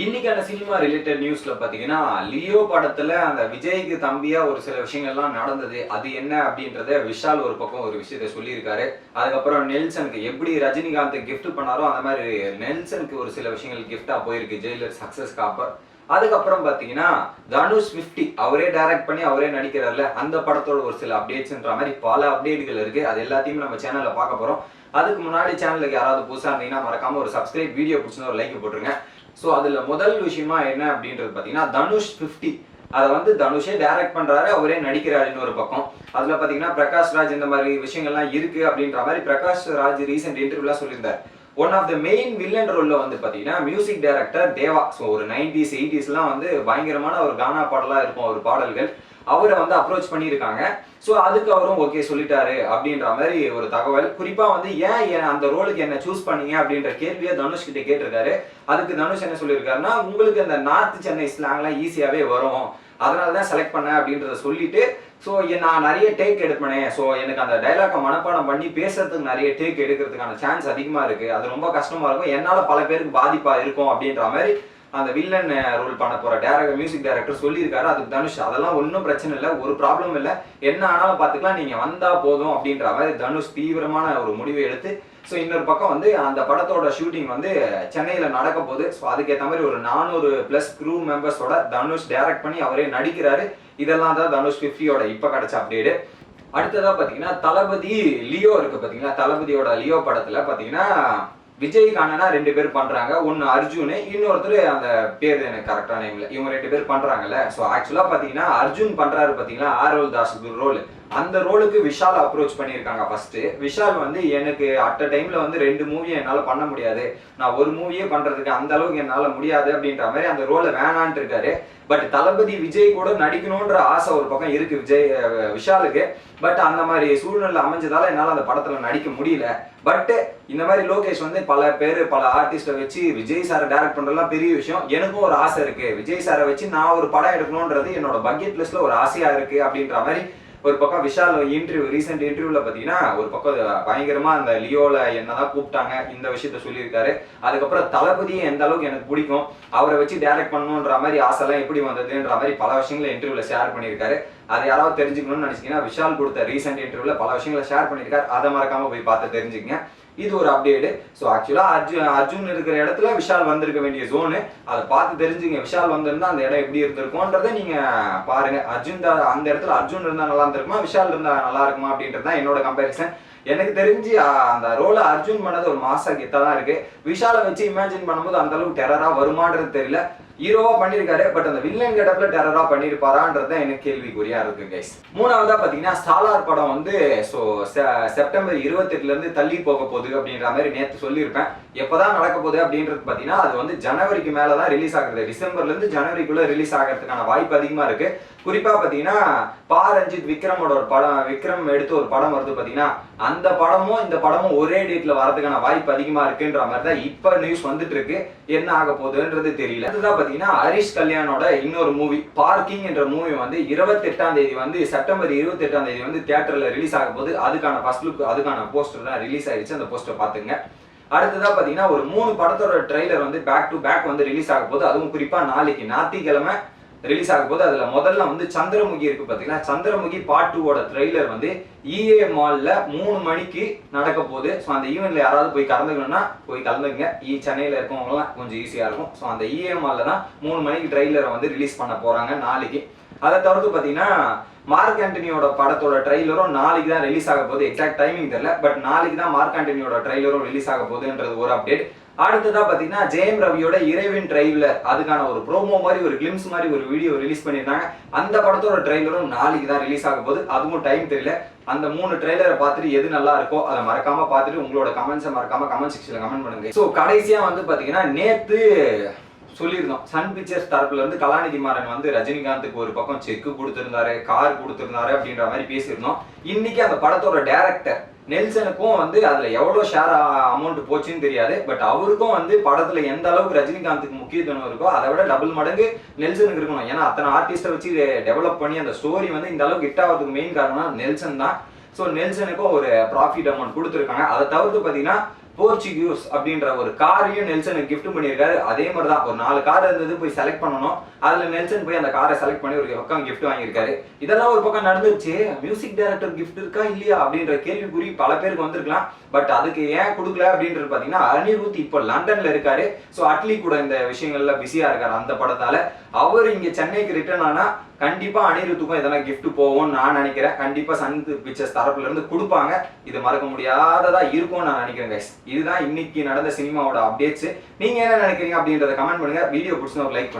இன்னைக்கான cinema related நியூஸ்ல பாத்தீங்கன்னா லியோ படத்துல அந்த விஜய்க்கு தம்பியா ஒரு சில விஷயங்கள்லாம் நடந்தது. அது என்ன அப்படின்றத விஷால் ஒரு பக்கம் ஒரு விஷயத்த சொல்லியிருக்காரு. அதுக்கப்புறம் நெல்சனுக்கு எப்படி ரஜினிகாந்த் கிஃப்ட் பண்ணாரோ அந்த மாதிரி நெல்சனுக்கு ஒரு சில விஷயங்கள் கிஃப்டா போயிருக்கு. ஜெயிலர் சக்சஸ் காப்பர் அதுக்கப்புறம் பாத்தீங்கன்னா தனுஷ் 50 அவரே டைரக்ட் பண்ணி அவரே நடிக்கிறார்ல. அந்த படத்தோட ஒரு சில அப்டேட்ஸ்ன்ற மாதிரி பல அப்டேட்டுகள் இருக்கு. அது எல்லாத்தையும் நம்ம சேனல்ல பார்க்க போறோம். அதுக்கு முன்னாடி சேனலுக்கு யாராவது புதுசா இருந்தீங்கன்னா மறக்காம ஒரு சப்ஸ்கிரைப் வீடியோ பிடிச்சிருந்தா ஒரு லைக் போட்டுருங்க. ஸோ அதில் முதல் விஷயமா என்ன அப்படின்றது பார்த்தீங்கன்னா தனுஷ் 50 அதை வந்து தனுஷே டைரக்ட் பண்ணுறாரு அவரே நடிக்கிறாருன்னு ஒரு பக்கம். அதில் பார்த்தீங்கன்னா பிரகாஷ் ராஜ் இந்த மாதிரி விஷயங்கள்லாம் இருக்கு அப்படின்ற மாதிரி பிரகாஷ் ராஜ் ரீசெண்ட் இன்டர்வியூலாம் சொல்லியிருந்தார். One of the main villain ரோலில் வந்து பார்த்தீங்கன்னா மியூசிக் டைரக்டர் தேவா. ஸோ ஒரு நைன்டிஸ் எயிட்டிஸ்லாம் வந்து பயங்கரமான ஒரு கானா பாடலாக இருக்கும் ஒரு பாடல்கள். அவரை வந்து அப்ரோச் பண்ணியிருக்காங்க. ஸோ அதுக்கு அவரும் ஓகே சொல்லிட்டாரு அப்படின்ற மாதிரி ஒரு தகவல். குறிப்பாக வந்து ஏன் என் அந்த ரோலுக்கு என்ன சூஸ் பண்ணீங்க அப்படின்ற கேள்வியை தனுஷ் கிட்ட கேட்டிருக்காரு. அதுக்கு தனுஷ் என்ன சொல்லியிருக்காருன்னா உங்களுக்கு அந்த நார்த் சென்னை ஸ்லாங்லாம் ஈஸியாகவே வரும். அதனால தான் செலக்ட் பண்ணேன் அப்படின்றத சொல்லிட்டு ஸோ நான் நிறைய டேக் எடுப்பேனே. ஸோ எனக்கு அந்த டைலாக்கை மனப்பாடம் பண்ணி பேசுறதுக்கு நிறைய டேக் எடுக்கிறதுக்கான சான்ஸ் அதிகமாக இருக்கு. அது ரொம்ப கஷ்டமாக இருக்கும். என்னால் பல பேருக்கு பாதிப்பாக இருக்கும் அப்படின்ற மாதிரி அந்த வில்லன் ரோல் பண்ண போற டேரக்டர் மியூசிக் டைரக்டர் சொல்லியிருக்காரு அதுக்கு தனுஷ். அதெல்லாம் ஒன்றும் பிரச்சனை இல்லை ஒரு ப்ராப்ளம் இல்லை. என்ன ஆனாலும் பார்த்துக்கலாம் நீங்க வந்தா போதும் அப்படின்ற மாதிரி தனுஷ் தீவிரமான ஒரு முடிவை எடுத்து ஸோ இன்னொரு பக்கம் வந்து அந்த படத்தோட ஷூட்டிங் வந்து சென்னையில் நடக்க போகுது. ஸோ அதுக்கேற்ற மாதிரி ஒரு நானூறு ப்ளஸ் க்ரூ மெம்பர்ஸோட தனுஷ் டைரக்ட் பண்ணி அவரே நடிக்கிறாரு. இதெல்லாம் தான் தனுஷ் ஃபிஃப்டியோட இப்போ கிடச்ச அப்டேட் அடுத்ததாக பார்த்தீங்கன்னா தளபதி லியோ இருக்கு பார்த்தீங்களா? தளபதியோட லியோ படத்தில் பார்த்தீங்கன்னா விஜய் ரெண்டு பேர் பண்றாங்க. ஒன்னு அர்ஜுன் இன்னொருத்தர் அந்த பேர் எனக்கு கரெக்டான நேம்ல இவங்க ரெண்டு பேர் பண்றாங்கல்ல. ஸோ ஆக்சுவலா பாத்தீங்கன்னா அர்ஜுன் பண்றாரு பாத்தீங்கன்னா ஆரோல் தாஸ் ரோல் அந்த ரோலுக்கு விஷால் அப்ரோச் பண்ணியிருக்காங்க ஃபர்ஸ்ட் விஷால் வந்து எனக்கு அட் அ டைம்ல வந்து ரெண்டு மூவி என்னால் பண்ண முடியாது. நான் ஒரு மூவியே பண்றதுக்கு அந்த அளவுக்கு என்னால் முடியாது அப்படின்ற மாதிரி அந்த ரோலை வேணான்ட்டு இருக்காரு. பட் தளபதி விஜய் கூட நடிக்கணும்ன்ற ஆசை ஒரு பக்கம் இருக்கு விஜய் விஷாலுக்கு. பட் அந்த மாதிரி சூழ்நிலை அமைஞ்சதால என்னால் அந்த படத்துல நடிக்க முடியல. பட் இந்த மாதிரி லோகேஷ் வந்து பல பேர் பல ஆர்டிஸ்ட வச்சு விஜய் சாரை டேரக்ட் பண்றதுலாம் பெரிய விஷயம். எனக்கும் ஒரு ஆசை இருக்கு. விஜய் சாரை வச்சு நான் ஒரு படம் எடுக்கணும்ன்றது என்னோட பக்கெட் லிஸ்ட்ல ஒரு ஆசையா இருக்கு அப்படின்ற மாதிரி ஒரு பக்கம் விஷால் இன்டர்வியூ ரீசெண்ட் இன்டர்வியூல பாத்தீங்கன்னா ஒரு பக்கம் பயங்கரமா அந்த லியோல என்னதான் கூப்பிட்டாங்க இந்த விஷயத்த சொல்லியிருக்காரு. அதுக்கப்புறம் தளபதியும் எந்த அளவுக்கு எனக்கு பிடிக்கும் அவரை வச்சு டைரக்ட் பண்ணணுன்ற மாதிரி ஆசைலாம் எப்படி வந்ததுன்ற மாதிரி பல விஷயங்களை இன்டர்வியூல ஷேர் பண்ணியிருக்காரு. அதை யாராவது தெரிஞ்சுக்கணும்னு நினைச்சிங்கன்னா விஷால் கொடுத்த ரீசெண்ட் இன்டர்வியூல பல விஷயங்களை ஷேர் பண்ணியிருக்காரு. அதை மறக்காம போய் பார்த்து தெரிஞ்சுக்கங்க. இது ஒரு அப்டேட் ஸோ ஆக்சுவலாக அர்ஜுன் அர்ஜுன் இருக்கிற இடத்துல விஷால் வந்திருக்க வேண்டிய ஜோனு அதை பார்த்து தெரிஞ்சுங்க. விஷால் வந்திருந்தா அந்த இடம் எப்படி இருந்திருக்கும்ன்றதை நீங்கள் பாருங்க. அர்ஜுன் தான் அந்த இடத்துல அர்ஜுன் இருந்தால் நல்லா இருந்திருக்குமா? விஷால் இருந்தால் நல்லா இருக்குமா? அப்படின்றது தான் என்னோட கம்பேரிசன் எனக்கு தெரிஞ்சு அந்த ரோலை அர்ஜுன் பண்ணது ஒரு மாச கிட்ட தான் இருக்கு. விஷாலை வச்சு இமேஜின் பண்ணும்போது அந்த அளவுக்கு டெரரா வருமானது தெரியல. ஹீரோவா பண்ணிருக்காரு பட் அந்த வில்லன் கெட்டப்ல டெரரா பண்ணிருப்பாரான்றது தான் எனக்கு கேள்விக்குறியா இருக்கு கைஸ் மூணாவதா பாத்தீங்கன்னா சாலார் படம் வந்து ஸோ செப்டம்பர் இருபத்தெட்டுல இருந்து தள்ளி போக போகுது அப்படின்ற மாதிரி நேற்று சொல்லியிருப்பேன். எப்பதான் நடக்க போகுது அப்படின்றது பாத்தீங்கன்னா அது வந்து ஜனவரிக்கு மேலதான் ரிலீஸ் ஆகுறது டிசம்பர்ல இருந்து ஜனவரிக்குள்ள ரிலீஸ் ஆகிறதுக்கான வாய்ப்பு அதிகமா இருக்கு. குறிப்பா பாத்தீங்கன்னா பா ரஞ்சித் விக்ரமோட ஒரு படம் விக்ரம் எடுத்து ஒரு படம் வருது பாத்தீங்கன்னா அந்த படமும் இந்த படமும் ஒரே டேட்ல வரதுக்கான வாய்ப்பு அதிகமா இருக்குன்ற மாதிரி தான் இப்ப நியூஸ் வந்துட்டு இருக்கு. என்ன ஆக போகுதுன்றது தெரியல. அதுதான் பார்த்தீங்கன்னா ஹரிஷ் கல்யாணோட இன்னொரு மூவி பார்க்கிங் என்ற மூவி வந்து இருபத்தெட்டாம் தேதி வந்து செப்டம்பர் இருபத்தி எட்டாம் தேதி வந்து தியேட்டரில் ரிலீஸ் ஆகும் போது அதுக்கான ஃபர்ஸ்ட் லுக் அதுக்கான போஸ்டர் தான் ரிலீஸ் ஆயிடுச்சு அந்த போஸ்டர் பார்த்துங்க. அடுத்ததாக பார்த்தீங்கன்னா ஒரு மூணு படத்தோட ட்ரெய்லர் வந்து பேக் டு பேக் வந்து ரிலீஸ் ஆக போது அதுவும் குறிப்பாக நாளைக்கு ஞாயிற்றுக்கிழமை ரிலீஸ் ஆக போது அதுல முதல்ல வந்து சந்திரமுகி இருக்கு பாத்தீங்களா? சந்திரமுகி பார்ட் டூவோட ட்ரெய்லர் வந்து இஏ மால்ல மூணு மணிக்கு நடக்க போகுது. ஸோ அந்த ஈவெண்ட்ல யாராவது போய் கலந்துக்கணும்னா போய் கலந்துங்க இ சென்னையில இருக்கவங்கலாம் கொஞ்சம் ஈஸியா இருக்கும். ஸோ அந்த இஏ மால்ல தான் மூணு மணிக்கு ட்ரெய்லரை வந்து ரிலீஸ் பண்ண போறாங்க நாளைக்கு. அதை தவிர்த்து பாத்தீங்கன்னா மார்க் ஆண்டனியோட படத்தோட ட்ரெய்லரும் நாளைக்கு தான் ரிலீஸ் ஆக போகுது. எக்ஸாக்ட் டைமிங் தெரியல பட் நாளைக்கு தான் மார்க் ஆண்டனியோட ட்ரெய்லரும் ரிலீஸ் ஆக போகுதுன்றது ஒரு அப்டேட் அடுத்ததா பாத்தீங்கன்னா ஜெயம் ரவியோட இறைவன் ட்ரைலர் அதுக்கான ஒரு ப்ரோமோ மாதிரி ஒரு கிளிம்ஸ் மாதிரி ஒரு வீடியோ ரிலீஸ் பண்ணியிருந்தாங்க. அந்த படத்தோட ட்ரைலரும் நாளைக்கு தான் ரிலீஸ் ஆக போகுது. அதுவும் டைம் தெரியல. அந்த மூணு ட்ரெய்லரை பார்த்துட்டு எது நல்லா இருக்கோ அதை மறக்காம பார்த்துட்டு உங்களோட கமெண்ட்ஸை மறக்காம கமெண்ட் செக்ஷன்ல கமெண்ட் பண்ணுங்க. ஸோ கடைசியா வந்து பாத்தீங்கன்னா நேத்து சொல்லியிருந்தோம். சன் பிக்சர்ஸ் தரப்புல இருந்து கலாநிதி மாறன் வந்து ரஜினிகாந்துக்கு ஒரு பக்கம் செக் கொடுத்திருந்தாரு கார் கொடுத்திருந்தாரு அப்படின்ற மாதிரி பேசியிருந்தோம். இன்னைக்கு அந்த படத்தோட டேரக்டர் நெல்சனுக்கும் வந்து அதுல எவ்வளவு ஷேர் அமௌண்ட் போச்சுன்னு தெரியாது. பட் அவருக்கும் வந்து படத்துல எந்த அளவுக்கு ரஜினிகாந்துக்கு முக்கியத்துவம் இருக்கோ அதை விட டபுள் மடங்கு நெல்சனுக்கு இருக்கணும். ஏன்னா அத்தனை ஆர்டிஸ்ட வச்சு டெவலப் பண்ணி அந்த ஸ்டோரி வந்து இந்த அளவுக்கு ஹிட் ஆகிறதுக்கு மெயின் காரணம் நெல்சன் தான். ஸோ நெல்சனுக்கும் ஒரு ப்ராஃபிட் அமௌண்ட் கொடுத்துருக்காங்க. அதை தவிர்த்து பார்த்தீங்கன்னா போர்ச்சுகியூஸ் அப்படின்ற ஒரு காரையும் நெல்சனுக்கு கிஃப்ட் பண்ணியிருக்காரு. அதே மாதிரி தான் ஒரு நாலு கார் இருந்தது போய் செலக்ட் பண்ணணும். அதில் நெல்சன் போய் அந்த காரை செலக்ட் பண்ணி ஒரு பக்கம் கிஃப்ட் வாங்கியிருக்காரு. இதெல்லாம் ஒரு பக்கம் நடந்துருச்சு. மியூசிக் டைரக்டர் கிஃப்ட் இருக்கா இல்லையா அப்படின்ற கேள்விக்குறி பல பேருக்கு வந்திருக்கலாம். பட் அதுக்கு ஏன் கொடுக்கல அப்படின்றது பார்த்தீங்கன்னா அனிருத் இப்போ லண்டன்ல இருக்காரு. ஸோ அட்லி கூட இந்த விஷயங்கள்ல பிஸியா இருக்காரு அந்த படத்தால. அவர் இங்கே சென்னைக்கு ரிட்டர்ன் ஆனால் கண்டிப்பா அனிருத்துக்கும் எதனா கிஃப்ட் போகும்னு நான் நினைக்கிறேன். கண்டிப்பா சன் பிக்சர்ஸ் தரப்புல இருந்து கொடுப்பாங்க. இது மறக்க முடியாததா இருக்கும்னு நான் நினைக்கிறேன் கைஸ் இதுதான் இன்னைக்கு நடந்த சினிமாவோட அப்டேட்ஸ் நீங்க என்ன நினைக்கிறீங்க அப்படின்றத கமெண்ட் பண்ணுங்க. வீடியோ பிடிச்சிருந்தா லைக்